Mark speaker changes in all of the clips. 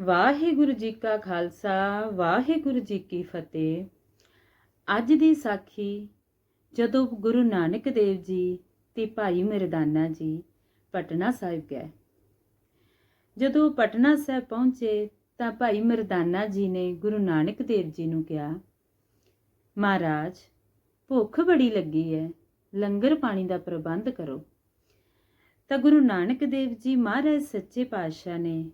Speaker 1: ਵਾਹਿਗੁਰੂ ਜੀ ਕਾ ਖਾਲਸਾ, ਵਾਹਿਗੁਰੂ ਜੀ ਕੀ ਫਤਿਹ। ਅੱਜ ਦੀ ਸਾਖੀ, ਜਦੋਂ ਗੁਰੂ ਨਾਨਕ ਦੇਵ ਜੀ ਤੇ ਭਾਈ ਮਰਦਾਨਾ ਜੀ ਪਟਨਾ ਸਾਹਿਬ ਗਏ। ਜਦੋਂ ਪਟਨਾ ਸਾਹਿਬ ਪਹੁੰਚੇ ਤਾਂ ਭਾਈ ਮਰਦਾਨਾ ਜੀ ਨੇ ਗੁਰੂ ਨਾਨਕ ਦੇਵ ਜੀ ਨੂੰ ਕਿਹਾ, ਮਹਾਰਾਜ, ਭੁੱਖ ਬੜੀ ਲੱਗੀ ਹੈ ਲੰਗਰ ਪਾਣੀ ਦਾ ਪ੍ਰਬੰਧ ਕਰੋ। ਤਾਂ ਗੁਰੂ ਨਾਨਕ ਦੇਵ ਜੀ ਮਹਾਰਾਜ ਸੱਚੇ ਪਾਤਸ਼ਾਹ ਨੇ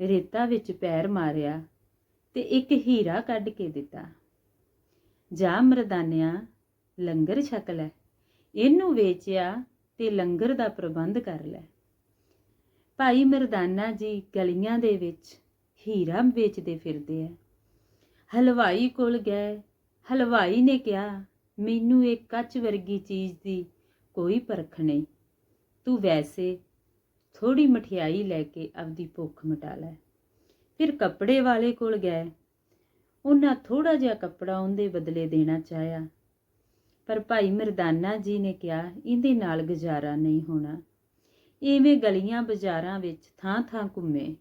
Speaker 1: ਰੇਤਾ ਵਿੱਚ ਪੈਰ ਮਾਰਿਆ ਤੇ ਇੱਕ ਹੀਰਾ ਕੱਢ ਕੇ ਦਿੱਤਾ। ਜਾ ਮਰਦਾਨਿਆ, ਲੰਗਰ ਛਕ ਲੈ। ਇਹਨੂੰ ਵੇਚਿਆ ਤੇ ਲੰਗਰ ਦਾ ਪ੍ਰਬੰਧ ਕਰ ਲੈ। ਭਾਈ ਮਰਦਾਨਾ ਜੀ ਗਲੀਆਂ ਦੇ ਵਿੱਚ ਹੀਰਾ ਵੇਚਦੇ ਫਿਰਦੇ ਆ। ਹਲਵਾਈ ਕੋਲ ਗਏ। ਹਲਵਾਈ ਨੇ ਕਿਹਾ, ਮੈਨੂੰ ਇਹ ਕੱਚ ਵਰਗੀ ਚੀਜ਼ ਦੀ ਕੋਈ ਪਰਖ ਨਹੀਂ। ਤੂੰ ਵੈਸੇ ਥੋੜੀ ਮਠਿਆਈ ਲੈ ਕੇ ਆਪਦੀ ਭੁੱਖ ਮਿਟਾ ਲੈ। ਫਿਰ ਕੱਪੜੇ ਵਾਲੇ ਕੋਲ ਗਏ। ਉਹਨਾਂ ਥੋੜਾ ਜਿਹਾ ਕੱਪੜਾ ਉਹਦੇ ਬਦਲੇ ਦੇਣਾ ਚਾਹਿਆ। ਪਰ ਭਾਈ ਮਰਦਾਨਾ ਜੀ ਨੇ ਕਿਹਾ, ਇਹਦੇ ਨਾਲ ਗੁਜ਼ਾਰਾ ਨਹੀਂ ਹੋਣਾ। ਐਵੇਂ ਗਲੀਆਂ ਬਾਜ਼ਾਰਾਂ ਵਿੱਚ ਥਾਂ-ਥਾਂ ਘੁੰਮੇ।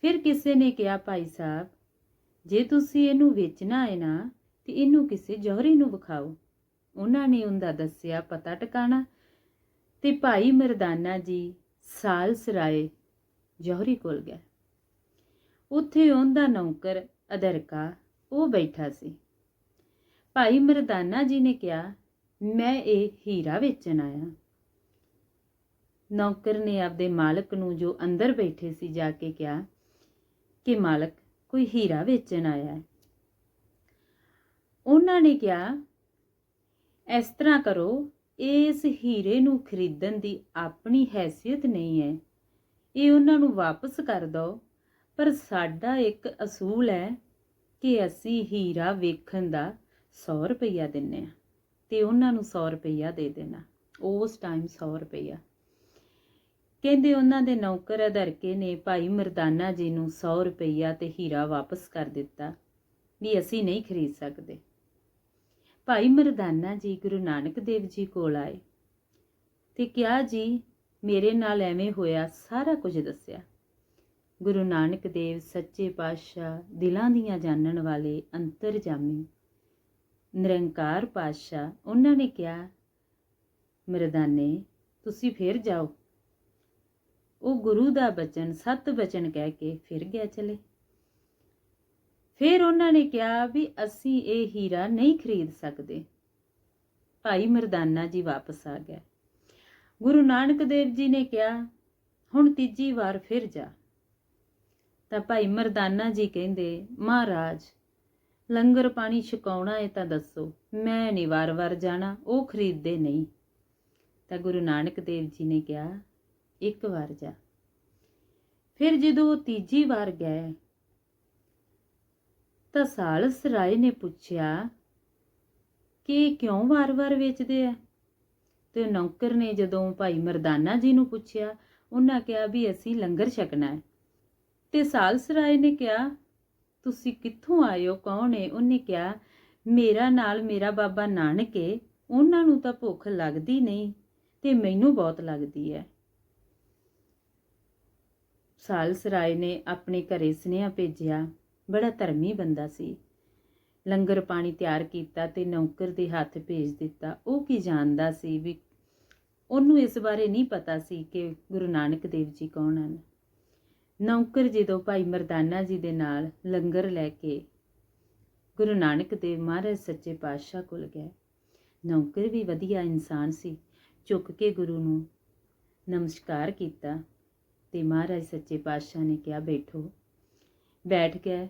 Speaker 1: ਫਿਰ ਕਿਸੇ ਨੇ ਕਿਹਾ, ਭਾਈ ਸਾਹਿਬ, ਜੇ ਤੁਸੀਂ ਇਹਨੂੰ ਵੇਚਣਾ ਹੈ ਨਾ, ਤੇ ਇਹਨੂੰ ਕਿਸੇ ਜੋਹਰੀ ਨੂੰ ਵਿਖਾਓ। ਉਹਨਾਂ ਨੇ ਉਹਦਾ ਦੱਸਿਆ, ਪਤਾ ਟਿਕਾਣਾ। ਤੇ ਭਾਈ ਮਰਦਾਨਾ ਜੀ ਸਾਲ ਸਰਾਏ ਜੌਹਰੀ ਕੋਲ ਗਿਆ। ਉੱਥੇ ਉਹਦਾ ਨੌਕਰ ਅਦਰਕਾ ਉਹ ਬੈਠਾ ਸੀ। ਭਾਈ ਮਰਦਾਨਾ ਜੀ ਨੇ ਕਿਹਾ, ਮੈਂ ਇਹ ਹੀਰਾ ਵੇਚਣ ਆਇਆ। ਨੌਕਰ ਨੇ ਆਪਦੇ ਮਾਲਕ ਨੂੰ ਜੋ ਅੰਦਰ ਬੈਠੇ ਸੀ ਜਾ ਕੇ ਕਿਹਾ ਕਿ ਮਾਲਕ, ਕੋਈ ਹੀਰਾ ਵੇਚਣ ਆਇਆ ਹੈ। ਉਹਨਾਂ ਨੇ ਕਿਹਾ, ਇਸ ਤਰ੍ਹਾਂ ਕਰੋ ਇਸ ਹੀਰੇ ਨੂੰ ਖਰੀਦਣ ਦੀ ਆਪਣੀ ਹੈਸੀਅਤ ਨਹੀਂ ਹੈ। ਇਹ ਉਹਨਾਂ ਨੂੰ ਵਾਪਸ ਕਰ ਦਿਓ। ਪਰ ਸਾਡਾ ਇੱਕ ਅਸੂਲ ਹੈ ਕਿ ਅਸੀਂ ਹੀਰਾ ਵੇਖਣ ਦਾ 100 ਰੁਪਈਆ ਦਿੰਨੇ ਆ ਤੇ ਉਹਨਾਂ ਨੂੰ 100 ਰੁਪਈਆ ਦੇ ਦੇਣਾ। ਉਸ ਟਾਈਮ 100 ਰੁਪਈਆ। ਕਹਿੰਦੇ ਉਹਨਾਂ ਦੇ ਨੌਕਰ ਅਧਰਕੇ ਨੇ ਭਾਈ ਮਰਦਾਨਾ ਜੀ ਨੂੰ 100 ਰੁਪਈਆ ਤੇ ਹੀਰਾ ਵਾਪਸ ਕਰ ਦਿੱਤਾ ਵੀ ਅਸੀਂ ਨਹੀਂ ਖਰੀਦ ਸਕਦੇ। ਭਾਈ ਮਰਦਾਨਾ ਜੀ ਗੁਰੂ ਨਾਨਕ ਦੇਵ ਜੀ ਕੋਲ ਆਏ ਤੇ ਕਿਹਾ, ਜੀ, ਮੇਰੇ ਨਾਲ ਐਵੇਂ ਹੋਇਆ, ਸਾਰਾ ਕੁਝ ਦੱਸਿਆ। ਗੁਰੂ ਨਾਨਕ ਦੇਵ ਸੱਚੇ ਪਾਤਸ਼ਾਹ ਦਿਲਾਂ ਦੀਆਂ ਜਾਣਨ ਵਾਲੇ ਅੰਤਰਜਾਮੀ ਨਿਰੰਕਾਰ ਪਾਤਸ਼ਾਹ, ਉਹਨਾਂ ਨੇ ਕਿਹਾ, ਮਰਦਾਨੇ, ਤੁਸੀਂ ਫਿਰ ਜਾਓ। ਉਹ ਗੁਰੂ ਦਾ ਬਚਨ ਸਤ ਬਚਨ ਕਹਿ ਕੇ ਫਿਰ ਗਿਆ ਚਲੇ। ਫਿਰ ਉਹਨਾਂ ਨੇ ਕਿਹਾ ਵੀ ਅਸੀਂ ਇਹ ਹੀਰਾ ਨਹੀਂ ਖਰੀਦ ਸਕਦੇ। ਭਾਈ ਮਰਦਾਨਾ ਜੀ ਵਾਪਸ ਆ ਗਏ। ਗੁਰੂ ਨਾਨਕ ਦੇਵ ਜੀ ਨੇ ਕਿਹਾ, ਹੁਣ ਤੀਜੀ ਵਾਰ ਫਿਰ ਜਾ। ਤਾਂ ਭਾਈ ਮਰਦਾਨਾ ਜੀ ਕਹਿੰਦੇ, ਮਹਾਰਾਜ, ਲੰਗਰ ਪਾਣੀ ਛਕਾਉਣਾ ਹੈ ਤਾਂ ਦੱਸੋ, ਮੈਂ ਨਹੀਂ ਵਾਰ-ਵਾਰ ਜਾਣਾ, ਉਹ ਖਰੀਦਦੇ ਨਹੀਂ। ਤਾਂ ਗੁਰੂ ਨਾਨਕ ਦੇਵ ਜੀ ਨੇ ਕਿਹਾ, ਇੱਕ ਵਾਰ ਜਾ। ਫਿਰ ਜਦੋਂ ਉਹ ਤੀਜੀ ਵਾਰ ਗਏ ਤਾਂ ਸਾਲਸ ਰਾਏ ਨੇ ਪੁੱਛਿਆ, ਕਿ ਕਿਉਂ ਵਾਰ-ਵਾਰ ਵੇਚਦੇ ਆ? ਤੇ ਨੌਕਰ ਨੇ ਜਦੋਂ ਭਾਈ ਮਰਦਾਨਾ ਜੀ ਨੂੰ ਪੁੱਛਿਆ, ਉਹਨਾਂ ਕਿਹਾ ਵੀ ਅਸੀਂ ਲੰਗਰ ਛਕਣਾ ਹੈ। ਤੇ ਸਾਲਸ ਰਾਏ ਨੇ ਕਿਹਾ, ਤੁਸੀਂ ਕਿੱਥੋਂ ਆਏ ਹੋ ਕੌਣ ਹੈ ਉਹਨੇ ਕਿਹਾ, ਮੇਰਾ ਨਾਲ ਮੇਰਾ ਬਾਬਾ ਨਾਨਕ ਏ, ਉਹਨਾਂ ਨੂੰ ਤਾਂ ਭੁੱਖ ਲੱਗਦੀ ਨਹੀਂ ਤੇ ਮੈਨੂੰ ਬਹੁਤ ਲੱਗਦੀ ਹੈ। ਸਾਲਸ ਰਾਏ ਨੇ ਆਪਣੇ ਘਰੇ ਸੁਨੇਹਾ ਭੇਜਿਆ ਬੜਾ ਧਰਮੀ ਬੰਦਾ ਸੀ। ਲੰਗਰ ਪਾਣੀ ਤਿਆਰ ਕੀਤਾ ਤੇ ਨੌਕਰ ਦੇ ਹੱਥ ਭੇਜ ਦਿੱਤਾ। ਉਹ ਕੀ ਜਾਣਦਾ ਸੀ ਵੀ ਉਹਨੂੰ ਇਸ ਬਾਰੇ ਨਹੀਂ ਪਤਾ ਸੀ ਕਿ ਗੁਰੂ ਨਾਨਕ ਦੇਵ ਜੀ ਕੌਣ ਹਨ। ਨੌਕਰ ਜਦੋਂ ਭਾਈ ਮਰਦਾਨਾ ਜੀ ਦੇ ਨਾਲ ਲੰਗਰ ਲੈ ਕੇ ਗੁਰੂ ਨਾਨਕ ਦੇਵ ਮਹਾਰਾਜ ਸੱਚੇ ਪਾਤਸ਼ਾਹ ਕੋਲ ਗਏ। ਨੌਕਰ ਵੀ ਵਧੀਆ ਇਨਸਾਨ ਸੀ। ਝੁੱਕ ਕੇ ਗੁਰੂ ਨੂੰ ਨਮਸਕਾਰ ਕੀਤਾ ਤੇ ਮਹਾਰਾਜ ਸੱਚੇ ਪਾਤਸ਼ਾਹ ਨੇ ਕਿਹਾ, ਬੈਠੋ। ਬੈਠ ਗਏ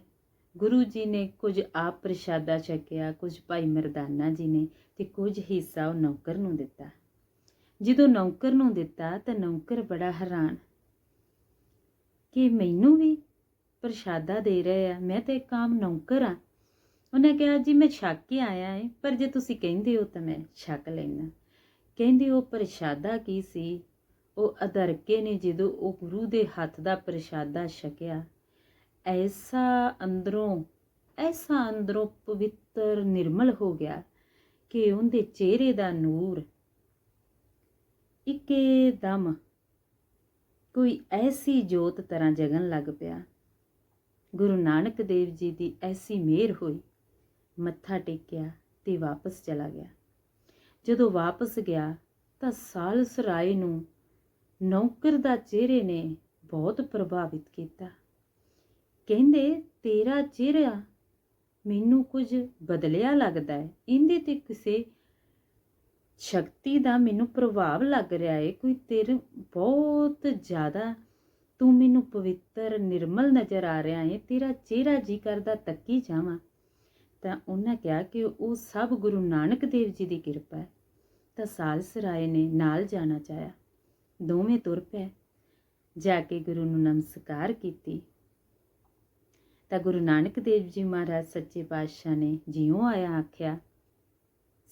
Speaker 1: ਗੁਰੂ ਜੀ ਨੇ ਕੁਝ ਆਪ ਪ੍ਰਸ਼ਾਦਾ ਛਕਿਆ, ਕੁਝ ਭਾਈ ਮਰਦਾਨਾ ਜੀ ਨੇ ਤੇ ਕੁਝ ਹਿੱਸਾ ਉਹ ਨੌਕਰ ਨੂੰ ਦਿੱਤਾ। ਜਦੋਂ ਨੌਕਰ ਨੂੰ ਦਿੱਤਾ ਤਾਂ ਨੌਕਰ ਬੜਾ ਹੈਰਾਨ। ਕਿ ਮੈਨੂੰ ਵੀ ਪ੍ਰਸ਼ਾਦਾ ਦੇ ਰਹੇ ਆ, ਮੈਂ ਤਾਂ ਇੱਕ ਆਮ ਨੌਕਰ ਆ। ਉਹਨੇ ਕਿਹਾ, ਜੀ ਮੈਂ ਛੱਕ ਕੇ ਆਇਆ ਏ, ਪਰ ਜੇ ਤੁਸੀਂ ਕਹਿੰਦੇ ਹੋ ਤਾਂ ਮੈਂ ਛੱਕ ਲੈਣਾ ਕਹਿੰਦੇ, ਉਹ ਪ੍ਰਸ਼ਾਦਾ ਕੀ ਸੀ? ਉਹ ਅਦਰਕੇ ਨੇ ਜਦੋਂ ਉਹ ਗੁਰੂ ਦੇ ਹੱਥ ਦਾ ਪ੍ਰਸ਼ਾਦਾ ਛਕਿਆ ਐਸਾ ਅੰਦਰੋਂ ਐਸਾ ਅੰਦਰੋਂ ਪਵਿੱਤਰ ਨਿਰਮਲ ਹੋ ਗਿਆ ਕਿ ਉਹਦੇ ਚਿਹਰੇ ਦਾ ਨੂਰ, ਇੱਕੇ ਦਮ ਕੋਈ ਐਸੀ ਜੋਤ ਤਰ੍ਹਾਂ ਜਗਣ ਲੱਗ ਪਿਆ। ਗੁਰੂ ਨਾਨਕ ਦੇਵ ਜੀ ਦੀ ਐਸੀ ਮਿਹਰ ਹੋਈ, ਮੱਥਾ ਟੇਕਿਆ ਤੇ ਵਾਪਸ ਚਲਾ ਗਿਆ। ਜਦੋਂ ਵਾਪਸ ਗਿਆ ਤਾਂ ਸਾਲਸ ਰਾਏ ਨੂੰ ਨੌਕਰ ਦਾ ਚਿਹਰੇ ਨੇ ਬਹੁਤ ਪ੍ਰਭਾਵਿਤ ਕੀਤਾ। ਕਹਿੰਦੇ, ਤੇਰਾ ਚਿਹਰਾ ਮੈਨੂੰ ਕੁਝ ਬਦਲਿਆ ਲੱਗਦਾ ਹੈ। ਇਹਦੇ ਤੇ ਕਿਸੇ ਸ਼ਕਤੀ ਦਾ ਮੈਨੂੰ ਪ੍ਰਭਾਵ ਲੱਗ ਰਿਹਾ ਹੈ ਕੋਈ ਤੇਰੇ ਬਹੁਤ ਜ਼ਿਆਦਾ ਤੂੰ ਮੈਨੂੰ ਪਵਿੱਤਰ, ਨਿਰਮਲ ਨਜ਼ਰ ਆ ਰਿਹਾ ਹੈ ਤੇਰਾ ਚਿਹਰਾ ਜੀ ਕਰਦਾ ਤੱਕੀ ਜਾਵਾਂ। ਤਾਂ ਉਹਨਾਂ ਕਿਹਾ ਕਿ ਉਹ ਸਭ ਗੁਰੂ ਨਾਨਕ ਦੇਵ ਜੀ ਦੀ ਕਿਰਪਾ ਹੈ। ਤਾਂ ਸਾਲਸ ਰਾਏ ਨੇ ਨਾਲ ਜਾਣਾ ਚਾਹਿਆ। ਦੋਵੇਂ ਤੁਰ ਪਏ। ਜਾ ਕੇ ਗੁਰੂ ਨੂੰ ਨਮਸਕਾਰ ਕੀਤੀ। ਤਾਂ ਗੁਰੂ ਨਾਨਕ ਦੇਵ ਜੀ ਮਹਾਰਾਜ ਸੱਚੇ ਪਾਤਸ਼ਾਹ ਨੇ ਜਿਉਂ ਆਇਆ ਆਖਿਆ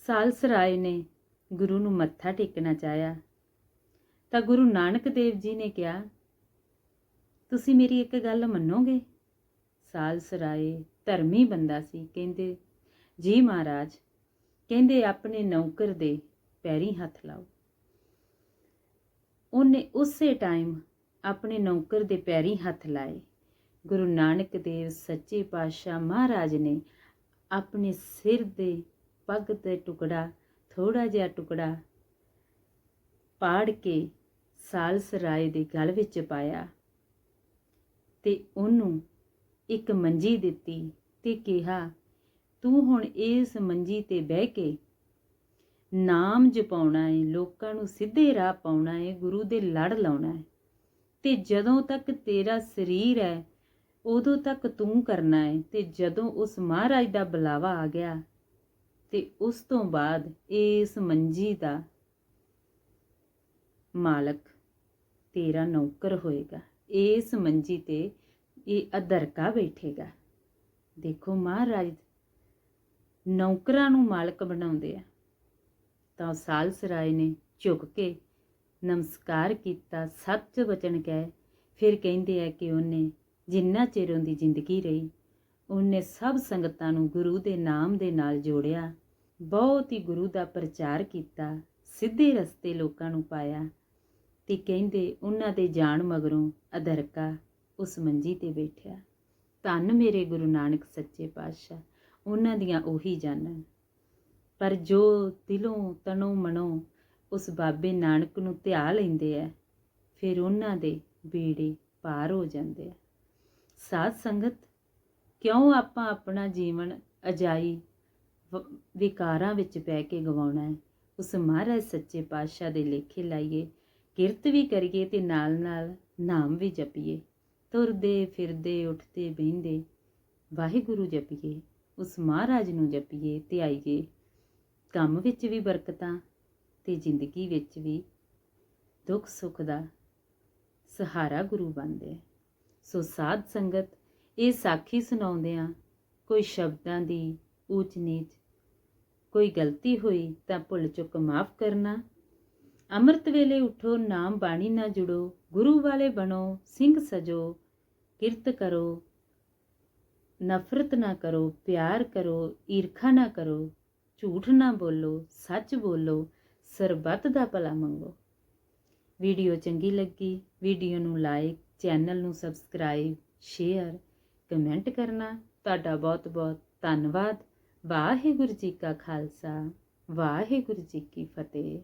Speaker 1: ਸਾਲਸ ਰਾਏ ਨੇ ਗੁਰੂ ਨੂੰ ਮੱਥਾ ਟੇਕਣਾ ਚਾਹਿਆ। ਤਾਂ ਗੁਰੂ ਨਾਨਕ ਦੇਵ ਜੀ ਨੇ ਕਿਹਾ, ਤੁਸੀਂ ਮੇਰੀ ਇੱਕ ਗੱਲ ਮੰਨੋਗੇ? ਸਾਲਸਰਾਏ ਧਰਮੀ ਬੰਦਾ ਸੀ ਕਹਿੰਦੇ, ਜੀ ਮਹਾਰਾਜ, ਕਹਿੰਦੇ ਆਪਣੇ ਨੌਕਰ ਦੇ ਪੈਰੀ ਹੱਥ ਲਾਓ। ਉਹਨੇ ਉਸੇ ਟਾਈਮ ਆਪਣੇ ਨੌਕਰ ਦੇ ਪੈਰੀ ਹੱਥ ਲਾਏ। ਗੁਰੂ ਨਾਨਕ ਦੇਵ ਸੱਚੇ ਪਾਤਸ਼ਾਹ ਮਹਾਰਾਜ ਨੇ ਆਪਣੇ ਸਿਰ ਦੇ ਪੱਗ ਤੇ ਟੁਕੜਾ ਥੋੜਾ ਜਿਹਾ ਟੁਕੜਾ ਪਾੜ ਕੇ ਸਾਲਸ ਰਾਏ ਦੇ ਗਲ ਵਿੱਚ ਪਾਇਆ ਤੇ ਉਹਨੂੰ ਇੱਕ ਮੰਜੀ ਦਿੱਤੀ ਤੇ ਕਿਹਾ, ਤੂੰ ਹੁਣ ਇਸ ਮੰਜੀ ਤੇ ਬਹਿ ਕੇ ਨਾਮ ਜਪਾਉਣਾ ਹੈ ਲੋਕਾਂ ਨੂੰ ਸਿੱਧੇ ਰਾਹ ਪਾਉਣਾ ਹੈ ਗੁਰੂ ਦੇ ਲੜ ਲਾਉਣਾ ਹੈ ਤੇ ਜਦੋਂ ਤੱਕ ਤੇਰਾ ਸਰੀਰ ਹੈ ਉਦੋਂ ਤੱਕ ਤੂੰ ਕਰਨਾ ਹੈ ਤੇ ਜਦੋਂ ਉਸ ਮਹਾਰਾਜ ਦਾ ਬੁਲਾਵਾ ਆ ਗਿਆ ਤੇ ਉਸ ਤੋਂ ਬਾਅਦ ਇਸ ਮੰਜੀ ਦਾ ਮਾਲਕ ਤੇਰਾ ਨੌਕਰ ਹੋਏਗਾ। ਇਸ ਮੰਜੀ ਤੇ ਇਹ ਅਦਰਕਾ ਬੈਠੇਗਾ। ਦੇਖੋ ਮਹਾਰਾਜ, ਨੌਕਰਾਂ ਨੂੰ ਮਾਲਕ ਬਣਾਉਂਦੇ ਆ। ਤਾਂ ਸਾਲਸ ਰਾਏ ਨੇ ਝੁਕ ਕੇ ਨਮਸਕਾਰ ਕੀਤਾ, ਸੱਚ ਵਚਨ ਕਹਿ, ਫਿਰ ਕਹਿੰਦੇ ਆ ਕਿ ਉਹਨੇ ਜਿੰਨਾ ਚਿਰ ਉਹਦੀ ਜ਼ਿੰਦਗੀ ਰਹੀ, ਉਹਨੇ ਸਭ ਸੰਗਤਾਂ ਨੂੰ ਗੁਰੂ ਦੇ ਨਾਮ ਦੇ ਨਾਲ ਜੋੜਿਆ, ਬਹੁਤ ਹੀ ਗੁਰੂ ਦਾ ਪ੍ਰਚਾਰ ਕੀਤਾ, ਸਿੱਧੇ ਰਸਤੇ ਲੋਕਾਂ ਨੂੰ ਪਾਇਆ ਤੇ ਕਹਿੰਦੇ ਉਹਨਾਂ ਦੇ ਜਾਣ ਮਗਰੋਂ ਅਦਰਕਾ ਉਸ ਮੰਜੀ ਤੇ ਬੈਠਿਆ। ਧੰਨ ਮੇਰੇ ਗੁਰੂ ਨਾਨਕ ਸੱਚੇ ਪਾਤਸ਼ਾਹ, ਉਹਨਾਂ ਦੀਆਂ ਉਹੀ ਜਾਣਨ ਪਰ ਜੋ ਦਿਲੋਂ ਤਨੋਂ ਮਨੋਂ ਉਸ ਬਾਬੇ ਨਾਨਕ ਨੂੰ ਧਿਆ ਲੈਂਦੇ ਆ, ਫਿਰ ਉਹਨਾਂ ਦੇ ਬੀੜੇ ਪਾਰ ਹੋ ਜਾਂਦੇ ਆ। ਸਾਧ ਸੰਗਤ, ਕਿਉਂ ਆਪਾਂ ਆਪਣਾ ਜੀਵਨ ਅਜਾਈ ਵ- ਵਿਕਾਰਾਂ ਵਿੱਚ ਪੈ ਕੇ ਗਵਾਉਣਾ ਹੈ? ਉਸ ਮਹਾਰਾਜ ਸੱਚੇ ਪਾਤਸ਼ਾਹ ਦੇ ਲੇਖੇ ਲਾਈਏ, ਕਿਰਤ ਵੀ ਕਰੀਏ ਤੇ ਨਾਲ ਨਾਲ ਨਾਮ ਵੀ ਜਪੀਏ। ਤੁਰਦੇ ਫਿਰਦੇ, ਉੱਠਦੇ ਬਹਿੰਦੇ, ਵਾਹਿਗੁਰੂ ਜਪੀਏ, ਉਸ ਮਹਾਰਾਜ ਨੂੰ ਜਪੀਏ ਤੇ ਆਈਏ ਕੰਮ ਵਿੱਚ ਵੀ ਬਰਕਤਾਂ ਤੇ ਜ਼ਿੰਦਗੀ ਵਿੱਚ ਵੀ ਦੁੱਖ ਸੁੱਖ ਦਾ ਸਹਾਰਾ ਗੁਰੂ ਬਣਦੇ ਆ। ਸੋ ਸਾਧ ਸੰਗਤ, ਇਹ ਸਾਖੀ ਸੁਣਾਉਂਦੇ ਆ ਕੋਈ ਸ਼ਬਦਾਂ ਦੀ ਊਚ ਨੀਚ ਕੋਈ ਗਲਤੀ ਹੋਈ ਤਾਂ ਭੁੱਲ ਚੁੱਕ ਮਾਫ ਕਰਨਾ। ਅੰਮ੍ਰਿਤ ਵੇਲੇ ਉਠੋ, ਨਾਮ ਬਾਣੀ ਨਾ ਜੁੜੋ, ਗੁਰੂ ਵਾਲੇ ਬਣੋ, ਸਿੰਘ ਸਜੋ, ਕਿਰਤ ਕਰੋ, ਨਫ਼ਰਤ ਨਾ ਕਰੋ, ਪਿਆਰ ਕਰੋ, ਈਰਖਾ ਨਾ ਕਰੋ, ਝੂਠ ਨਾ ਬੋਲੋ, ਸੱਚ ਬੋਲੋ, ਸਰਬੱਤ ਦਾ ਭਲਾ ਮੰਗੋ। ਵੀਡੀਓ ਚੰਗੀ ਲੱਗੀ, ਵੀਡੀਓ ਨੂੰ ਲਾਈਕ ਚੈਨਲ ਨੂੰ ਸਬਸਕ੍ਰਾਈਬ, ਸ਼ੇਅਰ, ਕਮੈਂਟ ਕਰਨਾ। ਤੁਹਾਡਾ ਬਹੁਤ ਬਹੁਤ ਧੰਨਵਾਦ। ਵਾਹਿਗੁਰੂ ਜੀ ਕਾ ਖਾਲਸਾ, ਵਾਹਿਗੁਰੂ ਜੀ ਕੀ ਫਤਿਹ।